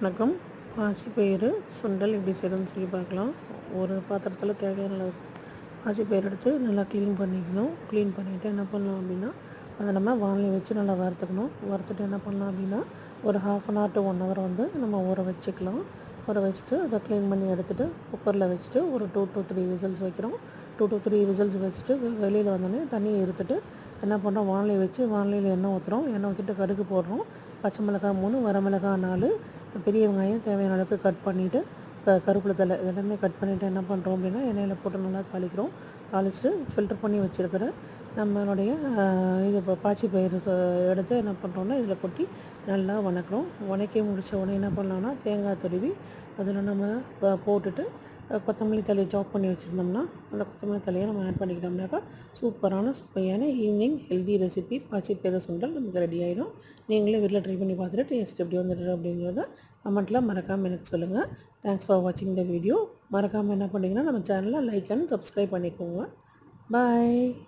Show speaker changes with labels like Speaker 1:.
Speaker 1: வணக்கம். பாசிப்பயிறு சுண்டல் எப்படி செய்யணும்னு சொல்லி பார்க்கலாம். ஒரு பாத்திரத்தில் தேவையான அளவுக்கு பாசிப்பயிறு எடுத்து நல்லா க்ளீன் பண்ணிக்கணும். க்ளீன் பண்ணிவிட்டு என்ன பண்ணலாம் அப்படின்னா அதை நம்ம வானிலை வச்சு நல்லா வறுத்துக்கணும். வறுத்துட்டு என்ன பண்ணலாம் அப்படின்னா ஒரு half an hour to one hour வந்து நம்ம ஊற வச்சுக்கலாம். குக்கரை வச்சுட்டு அதை க்ளீன் பண்ணி எடுத்துகிட்டு குக்கரில் வச்சுட்டு ஒரு டூ டு த்ரீ விசில்ஸ் வைக்கிறோம். டூ டூ த்ரீ விசில்ஸ் வச்சுட்டு வெளியில் வந்தோடனே தண்ணியை இருத்துட்டு என்ன பண்ணுறோம் வானலி வச்சு வானிலையில் எண்ணெய் ஊற்றுறோம் எண்ணெய் ஊற்றிட்டு கடுகு போடுறோம். பச்சை மிளகாய் மூணு வரமிளகாய் நாலு. பெரிய வெங்காயம் தேவையான அளவுக்கு கட் பண்ணிவிட்டு க கருவேப்பிலை தலை இதெல்லாமே கட் பண்ணிவிட்டு என்ன பண்ணுறோம் அப்படின்னா எண்ணெயில் போட்டு நல்லா தாளிக்கிறோம். தாளிச்சுட்டு ஃபில்டர் பண்ணி வச்சுருக்கிற நம்மளுடைய இது இப்போ பாச்சி பயிறு எடுத்து என்ன பண்ணுறோம்னா இதில் கொட்டி நல்லா வணக்கிறோம். வணக்கி முடித்த உடனே என்ன பண்ணலாம்னா தேங்காய் துருவி அதில் நம்ம போட்டுட்டு கொத்தமல்லி தலையை சாப் பண்ணி வச்சுருந்தோம்னா அந்த கொத்தமல்லி தலையை நம்ம ஆட் பண்ணிக்கிட்டோம்னாக்கா சூப்பரான சுவையான ஈவினிங் ஹெல்தி ரெசிபி பாச்சி சுண்டல் நமக்கு ரெடி ஆயிடும் நீங்களே வீட்டில் ட்ரை பண்ணி பார்த்துட்டு டேஸ்ட் எப்படி வந்துடுறது அப்படிங்கிறத கமெண்ட்டில் மறக்காமல் எனக்கு சொல்லுங்கள் தேங்க்ஸ் ஃபார் வாட்சிங் த வீடியோ மறக்காமல் என்ன பண்ணிங்கன்னா நம்ம சேனலை லைக் அண்ட் சப்ஸ்கிரைப் பண்ணிக்கோங்க. பாய்